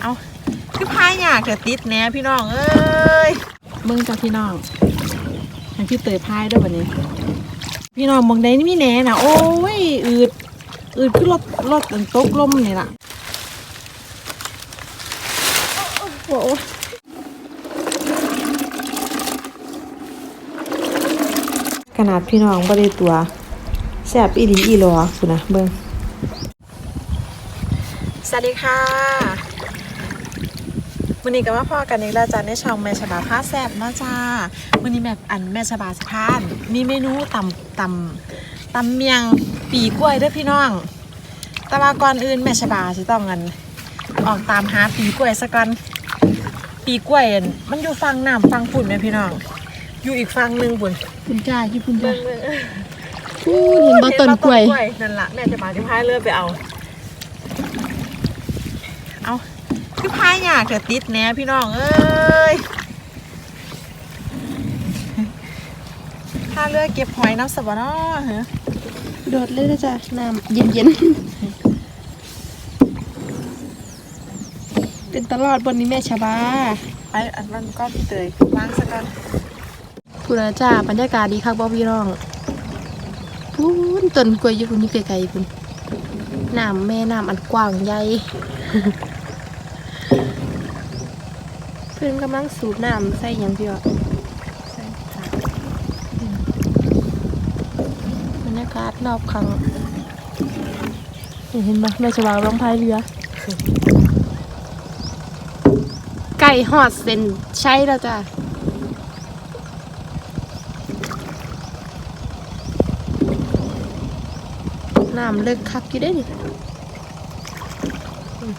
เอาคือพายยากแต่ติดแหน่พี่น้องเอ้ยเบิ่งจ้ะพี่น้องให้พี่เตยพายด้วยวันนี้ พี่น้องมองได้นี่มีแหน่น่ะโอ้ยอืดอืดคือรถรถอันตกลมนี่ล่ะโอ้โหขนาดพี่น้องบ่ได้ตัวแซ่บอีหลีอีหลอคุณนะเบิ่งสวัสดีค่ะ วันนี้ก็มาพอกันอีกแล้วจ้าในช่องแม่ฉบาผ้าแซ่บเนาะจ้าวันนี้แบบอันแม่ฉบาสะพานมีเมนูตำตำตำเมียงปีกล้วยเด้วยพี่น้องแต่ว่าก่อนอื่นแม่ฉบาสิต้องกันออกตามหาปีกล้วยสักก่อนปีกล้วยอั่นมันอยู่ฟังน้ำฟังฝุ่นไหมพี่น้อง อยู่อีกฟังหนึ่งฝุ่นคุณจ้าที่คุณจ้าพูดเห็นบ่ต้นกล้วยนั่นละแม่จะมาที่พายเรือไปเอา เอา คือพายยากแต่ติดแหน่พี่น้องเอ้ยพาเรือเก็บหอยน้ำสบเนาะเหรอโดดเลยนะจ้ะน้ำเย็นเย็นๆ เป็นตลอดบนนี้แม่ชาบาไปอันนั้นก็พี่เตยล้างสักกันคุณอาจ้าบรรยากาศดีคักบ่พี่น้องพูนต้นกล้วยอยู่พุ่นนี่ไกลๆพุ่นน้ำแม่น้ำอันกว้างใหญ่ เพื่อนกำลังสูบน้ำใส่หยังพี่วะใช่ค่ะบรรยากาศรอบข้งเห็นปะแม่ชวาร้องพายเรือไก่หอดเส้นใช่แล้วจ้ะน้ำเลิกคักอยู่ได้ดิอืม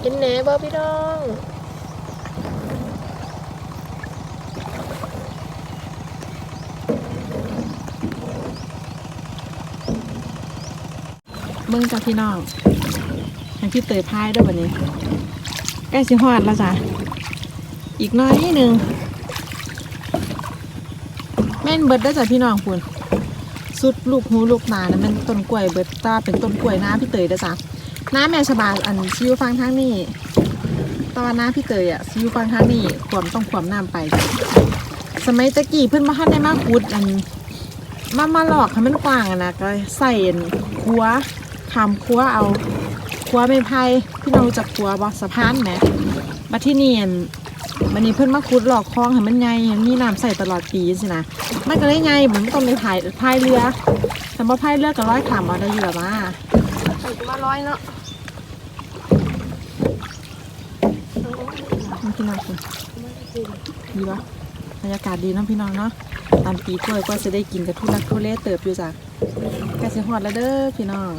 เห็นแหน่บ่พี่น้อง เบิ่งจ้ะพี่น้องให้พี่เตยพายด้วยวันนี้ใกล้สิฮอดแล้วจ้ะอีกน้อยนิดนึงแม่นเบิดได้จ้ะพี่น้องคุณสุดลูกหูลูกตานะแมันต้นกล้วยเบิดตาเป็นต้นกล้วยน้าพี่เตยเด้จ้ะน้าแม่ชบาอันซิวฟังทางนี้ตอนน้าพี่เตยอะซิวฟังทางนี้ขวมต้องขวมน้ำไปจะสมัยตะกี้เพิ่นมาทันได้มาขุดอันมามาหลอกให้มันกว้างอะนะก็ใส่คัว ขามคัวเอาคัวไม่ไผ่พี่น้องรู้จักคัวบ่สะพานไหมมาที่นี่อั่นมันนี้เพิ่นมาขุดหลอกคลองให้มันใหญ่ให้มีน้ำใส่ตลอดปีสินะมันก็เลยใหญ่เหมือนต้องไปพายพายเรือแต่ว่าพายเรือก็ร้อยขามเอาได้อยู่แล้วมาใส่มาร้อยเนาะพี่น้องคุณดีปะบรรยากาศดีเนาะพี่น้องเนาะตามปีกล้วยก็จะได้กินกับทุลักทุเลเติบอยู่จ้ะใกล้จะฮอดแล้วเด้อพี่น้อง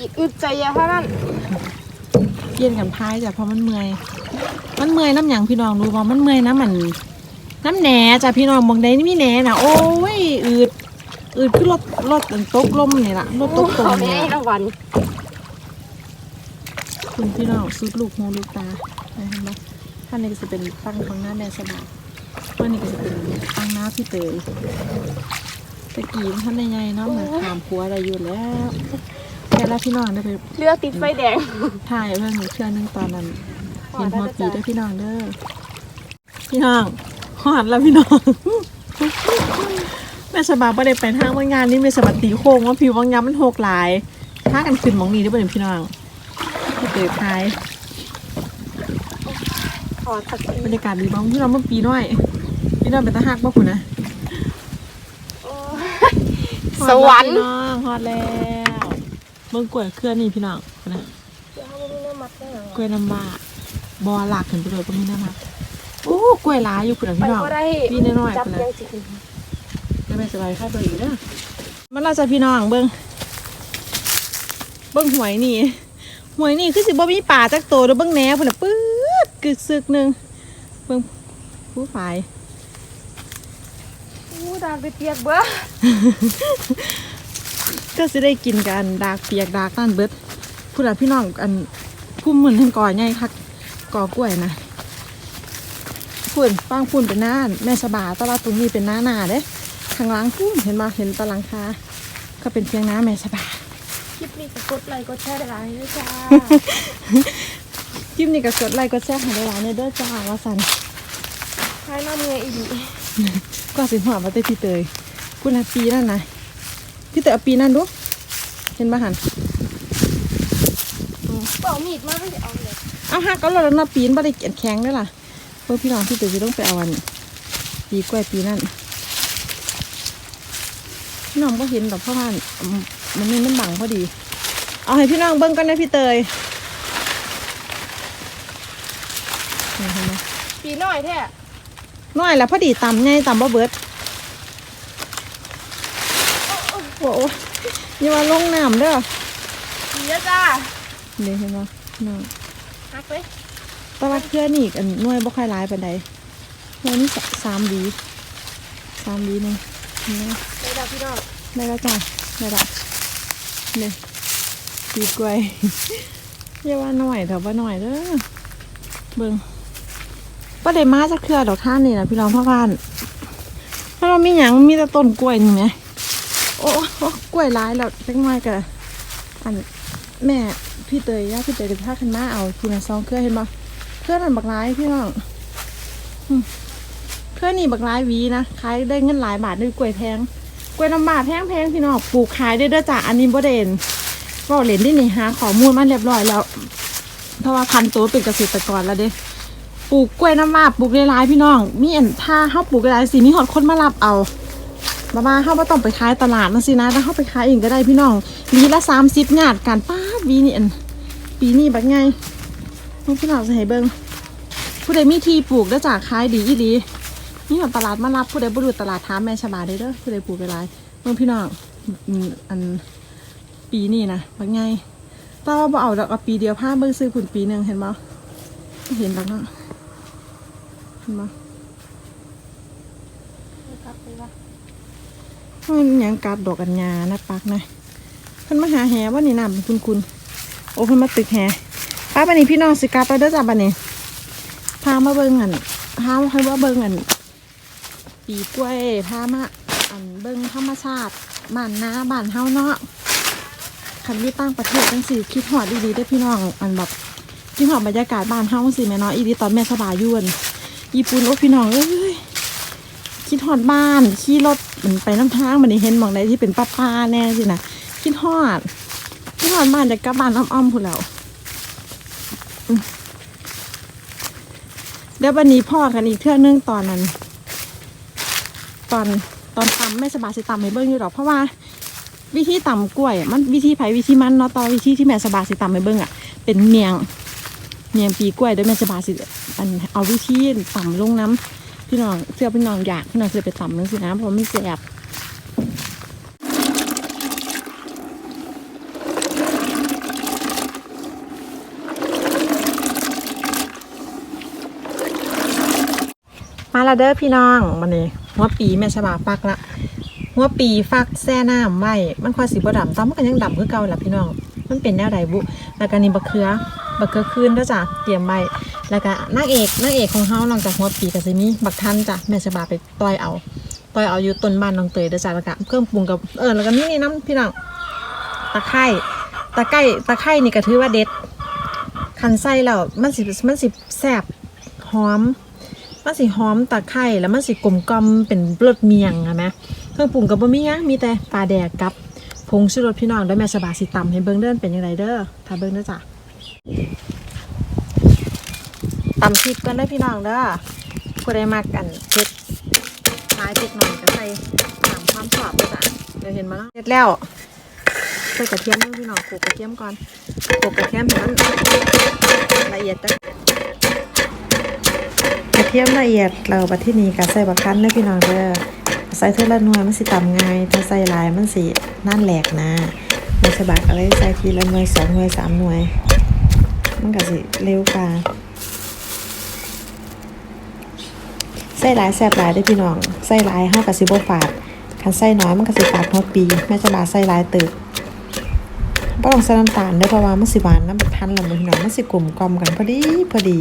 อีกอึดใจอยาเท่านั้นเปลี่ยนกันพายจ้ะเพราะมันเมื่อย มันเมื่อยน้ำหยังพี่น้องรู้บ่มันเมื่อยน้ำมันน้ำแหนจ้ะพี่น้องมองได้นี่มีแหนน่ะโอ้ยอืดอืดคือรถรถตกลมนี่ล่ะรถตกตมเอานี่แม่ล่ะละวันคุณพี่น้องสุดลูกหูลูกตาเห็นบ่ท่านนี้ก็จะเป็นฟังของหน้าแม่สบายท่านนี้ก็จะเป็นฟังหน้าพี่เตยตะกี้ท่านในใหญ่ๆเนาะเหมือนถามผัวอะไรอยู่แล้ว แต่ละพี่น้องได้ไปเรือติดไฟแดงถ่ายเพื่อนหนูเชื่อนึงตอนนั้นเห็นหัวปีด้วยพี่น้องเด้อพี่น้องหอดแล้วพี่น้องแม่สบายประเด็ไปทางวันงานนี่แม่สบายตีโค้งว่าผิววังยามันหกหลายถ้ากันขึ้นหมองนี้ได้ป่ะพี่น้องพี่เตยพายขอตักบรรยากาศดีบ้างพี่น้องเมื่อปีน้อยพี่น้องเป็นตาหักบ้าคุณนะสวรรค์ฮอดแล้พี่น้องฮอดแล้ว เบิ่งกล้วยเคลื่อนนี่พี่น้องนะกล้วยน้ำว้าบอหลักขึ้นไปเลยก็มีน้ำมันโอ้กล้วยหลายอยู่คุณนะไปพี่น้องก็ได้พี่น้อยๆจับคุณนะยังสิจะไม่สบายค่าเบอร์อยู่เด้อมันเราจะพี่น้องเบิ้งเบิ้งหวยนี่หวยนี่คือสิบ่มีป่าจักโตเด้อเบิ้งแหนพุ่นน่ะปื๊ดกึกซึกหนึงเบิ้งผู้ฝ่ายอู้ดากไปเปียกเบ้อ ก็สิได้กินกันดากเปียกดากต้านเบิดผู้หลักพี่น้องอันพุ่มเหมือนทั้งก่อใหญ่คักก่อกล้วยนะพุ่นฟังพุ่นเป็นหน้าแม่สบาแตลาดตรงนี้เป็นหน้าหนาเด้ข้างหล่างพุ่นเห็นมาเห็นตารางคาก็เป็นเพียงหน้าแม่สบาคลิปนี้ก็กดไลค์กดแชร์ได้หลายเลยจ้าคลิปนี้ก็กดไลค์กดแชร์ให้หลายๆเนี่ยเด้อจ้าว่าสันใช้น้ำเงยอีกก็สิหัวมาเต้พี่เตยคุณอาปีนั่นนะ พี่เตยเอาปีนั่นดู เห็นปะหันเป่ามีดมาไม่ได้เอาเลยเอาหักเอาแล้วนะปีนบ่ได้เกียนแข็งได้อล่ะเพื่อพี่น้องพี่เตยจะต้องไปเอาอันปีกล้วยปีนั่นพี่น้องก็เห็นดอกเพราะว่ามันนี่มันบังพอดี เอาให้พี่น้องเบิ้งกันนะพี่เตยนี่เห็นไหมปีน้อยแท้น้อยแล้วพอดีตำไงตำบ่เบิด โอ้โหอย่ามาลงน้ำเด้อปีแล้วจ้าเดี๋ยวเห็นบ่น้องฮักเลยแตว่าเพื่อนอีกอันหน่วยบ่ค่อยหลายปานใดหน่วยนี่สสามหวีสามหวีหนึงเห็นไหมได้ดาวพี่น้องได้แล้วจ้ะได้แล้วเนี่ยปีกล้วยอย่าว่าหน่อยเถอะว่าหน่อยเด้อเบิ่งบ่ได้มาจักเทื่อดอกท่านนี่นะพี่น้องพ่อบ้านเพราะเรามีหยังมีแต่ต้นกล้วยนี่ไหม โอ้โอ้กล้วยหลายแล้วจักน่อยก็อันแม่พี่เตยย่าพี่เตยเดี๋ยวพาขึ้นมาเอาคุณซองเครือเห็นบ่เครือนันบักหลายพี่น้องเครือนี่บักหลายวีนะขายได้เงินหลายบาทด้วยกล้วยแพงกล้วยน้ำบาแพงๆพี่น้องปลูกขายได้เด้อจ้ะอันนี้บ่เด่นก็เหรียญที่นี่หาข้อมูลมาเรียบร้อยแล้วเพราะว่าพันตัวเป็นเกษตรกรแล้วเด้ปลูกกล้วยน้ำบาปลูกหลายพี่น้องมีอันถ้าเฮาปลูกหลายสิมีหอดคนมารับเอา บ้าบ้าเฮาบ่ต้องไปขายตลาดนั่นสินะถ้าเฮาไปขายเองก็ได้พี่น้องหวีละ30งาดการป้าวีนี่อันปีนี้บักไงให้พี่น้องให้เบิ่งผู้ใดมีที่ปลูกเด้จ้ะขายดีอีหลีนี่ของตลาดมารับผู้ใดบ่รู้ตลาดถาแม่ชบาได้เด้อผู้ใดปลูกไปหลายเมื่อพี่น้องอันปีนี้นะบางไงแต่ว่าบ่เอาดอกปีเดียวพาเบิ่งซื้อผุนปีหนึ่งเห็นบ่เห็นแล้วเนาะเห็นบ่ ครับไปว่า มันยังกัดดอกอัญญานะปักนะเพิ่นมาหาแหว่านี่น้ำคุณคุณโอ้เพิ่นมาตึกแหป้าบัดนี้พี่น้องสิกลับไปเด้อจ้ะบัดนี้พามาเบิ่งอันพาให้ว่าเบิ่งอันปีกล้วยพามาอันเบิ่งธรรมชาติบ้านนาบ้านเฮาเนาะคันอยู่ต่างประเทศจังสิคิดฮอดดีๆได้พี่น้องอันแบบคิดฮอดบรรยากาศบ้านเฮาจังสิแม่เนาะอีดีตอนแม่สบายยู่อั่นญี่ปุ่นโอ้พี่น้องเอ้ย คิดฮอดบ้านขี่รถมันไปน้ำทางมันนี่เห็นมองใดที่เป็นป้าๆแน่สินะคิดฮอดคิดฮอดบ้านจะกลับบ้านอ้อมๆพุ่นแล้วเดี๋ยววันนี้พ่อกันอีกเทื่อนึงตอนนั้น ตอนตอนตำไม่สบายสิตำให้เบิ้งอยู่หรอกเพราะว่า วิธีตำกล้วย มันวิธีไผวิธีมันเนาะตอนวิธีที่แม่สบายสิตำให้เบิ้งอะเป็นเมียงเมียงปีกล้วยโดยแม่สบายสิอันเอาวิธีตำลงน้ำ พี่น้องเสื้อพี่น้องอยากพี่น้องเสื้อไปต่ำนึงสินะเพราะมันแสบมาและเด้อพี่น้องมันนี่หัวปีแม่สบาฟักละหัวปีฟักแซ่น้ำไว้มันค่อยสีบดำแต่มันก็ยังดำคือเก่าแหละพี่น้อง มันเป็นแนวใดบุแล้วก็นี่บักเขือบักเขือคืนด้อจ้ะเตรียมไว้ แล้วก็นางเอกนางเอกของเฮานอกจากหัวปีก็สิมีบักทันจ้ะแม่สบาไปต่อยเอาต่อยเอาอยู่ต้นบ้านน้องเตยเด้อจ้ะแล้วก็เครื่องปรุงกับเออแล้วก็นี่นี่น้ำพี่น้องตะไคร้ตะไคร้ตะไคร้นี่ก็ถือว่าเด็ดคันไส้แล้วมันสิมันสิแซ่บหอมมันสิหอมตะไคร้แล้วมันสิกลมกลมเป็นรสเมียงอะไหมเครื่องปรุงกับบะหมี่ยังมีแต่ปลาแดกกับผงชูรสพี่น้องได้แม่สบาสิตำให้เบิ้งเดินเป็นยังไงเด้อถ้าเบิ้งเด้อจ้ะ ตำพริกกันได้พี่น้องเด้อผู้ใดมักกันเผ็ดท้ายเผ็ดหน่อยก็ใส่ตามความชอบจ้ะเดี๋ยวเห็นมาแล้วเสร็จแล้วใส่กระเทียมด้วยพี่น้องโขลกกระเทียมก่อนโขลกกระเทียมให้มันละเอียดจ้ะกระเทียมละเอียดเราบัดที่นี้ก็ใส่บักคั้นเด้พี่น้องเด้อใส่เท่าละหน่วยมันสิตำง่ายถ้าใส่หลายมันสินั่นแหลกนะไม่ใช่บักอะไรใส่ทีละหน่วยสองหน่วยสามหน่วยมันก็สิเร็วกว่า ใส่หลายแซ่บหลายได้พี่น้องใส่หลายเฮาก็สิบ่ฝาดคันใส่น้อยมันก็สิฝาดหัวปีแม่จะบาใส่หลายตึกบ่ต้องใส่น้ำตาลเด้อเพราะว่ามันสิหวานน้ำบักทันแล้วพี่น้องมันสิกลมกลมกันพอดีพอดี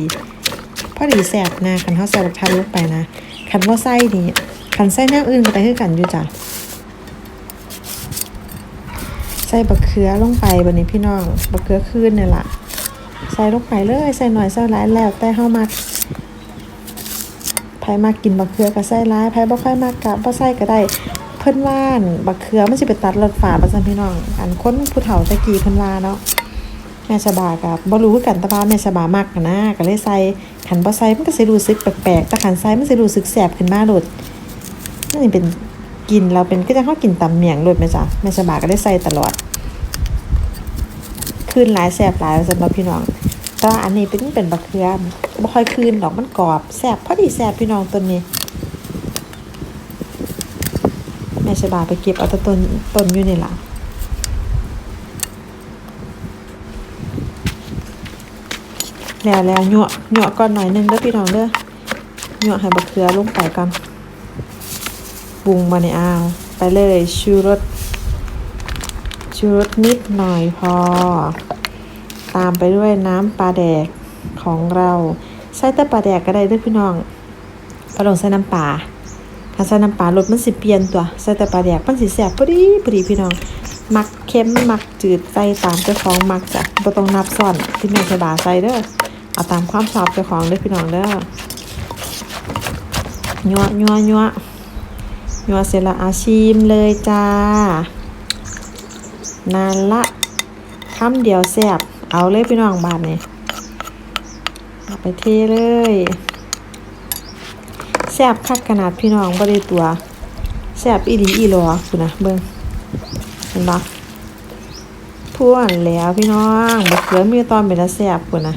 พอดีแสบนะคันเขาใส่บักทันลงไปนะคันว่าไส้นี่คันไส้แนวอื่นก็ได้คือกันอยู่จ้ะใส่บักเขือลงไปบัดนี้พี่น้องบักเขือคืนนี่ล่ะใส่ลงไปเลยใส่หน่อยใส่หลายแล้วแต่เฮามัก ไผมักกินบักเขือก็ใส่หลายไผบ่ค่อยมักก็บ่ใส่ก็ได้ เพิ่นว่านบักเขือมันสิไปตัดรสฝาดว่าซั่นพี่น้อง อันคนผู้เฒ่าตะกี้เพิ่นว่าเนาะแม่สบากับบ่รู้กันแต่ว่าแม่สบามักนะก็เลยใส่คันบ่ใส่มันก็สิรู้สึกแปลกๆแต่คันใส่มันสิรู้สึกแสบขึ้นมาโลดนั่นนี่เป็นกินเราเป็นก็จะเฮากินตำเมียงโลดแม่จ้ะแม่สบาก็ได้ใส่ตลอดคืนหลายแสบหลายสำหรับพี่น้องแต่อันนี้เป็นเป็นบักเขือ บ่ค่อยคืนดอกมันกรอบแสบพอดีแสบพี่น้องต้นนี้ แม่ชบาไปเก็บเอาต่ต้นต้นอยู่นี่ล่ะแล้วแล้วหยวหยวกก่อนหน่อยนึงเด้อพี่น้องเด้อหยวให้บักเขือลงไปก่อนปรุงมาในอ่าวไปเลยชูรสชูรสนิดหน่อยพอ ตามไปด้วยน้ำปลาแดกของเรา ใส่แต่ปลาแดกก็ได้เด้วยพี่น้องปลาลงใส่น้ำปลาถ้าใส่น้ำปลารสมันสิเปลี่ยนตัว ใส่แต่ปลาแดกมันสิแสบพอดีพอดีพี่น้อง มักเค็มมักจืดใส่ตามเจ้าของมักจ้ะบ่ต้องนับซ่อนพี่แม่จะบาใส่เด้อเอาตามความชอบเจ้าของเด้อพี่น้องเด้อยัวยัวยัวยัวเสร็จแล้วอาชิมเลยจ้านั่นละคำเดียวแซ่บเอาเลยพี่น้องบาทนี่ เอาไปเทเลยแซ่บคักขนาดพี่น้องบ่ได้ตัวแซ่บอีหลีอีหลอคุณนะเบิ่งเห็นปะพ่วนแล้วพี่น้องบักเขือมีตอนเป็นตาแซ่บคุณนะ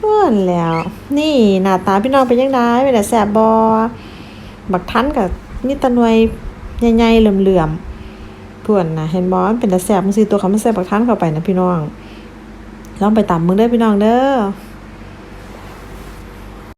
พ่วนแล้ว นี่หน้าตาพี่น้องเป็นยังไงเป็นตาแซ่บบ่บักทันกับมีแตะนวยใหญ่ๆเหลื่อมๆพ่วนนะเห็นบอมันเป็นตาแสบมันสิตัวเขาไม่แสบบักท่านเข้าไปนะพี่น้องลองไปตำมึงเด้อพี่น้องเด้อ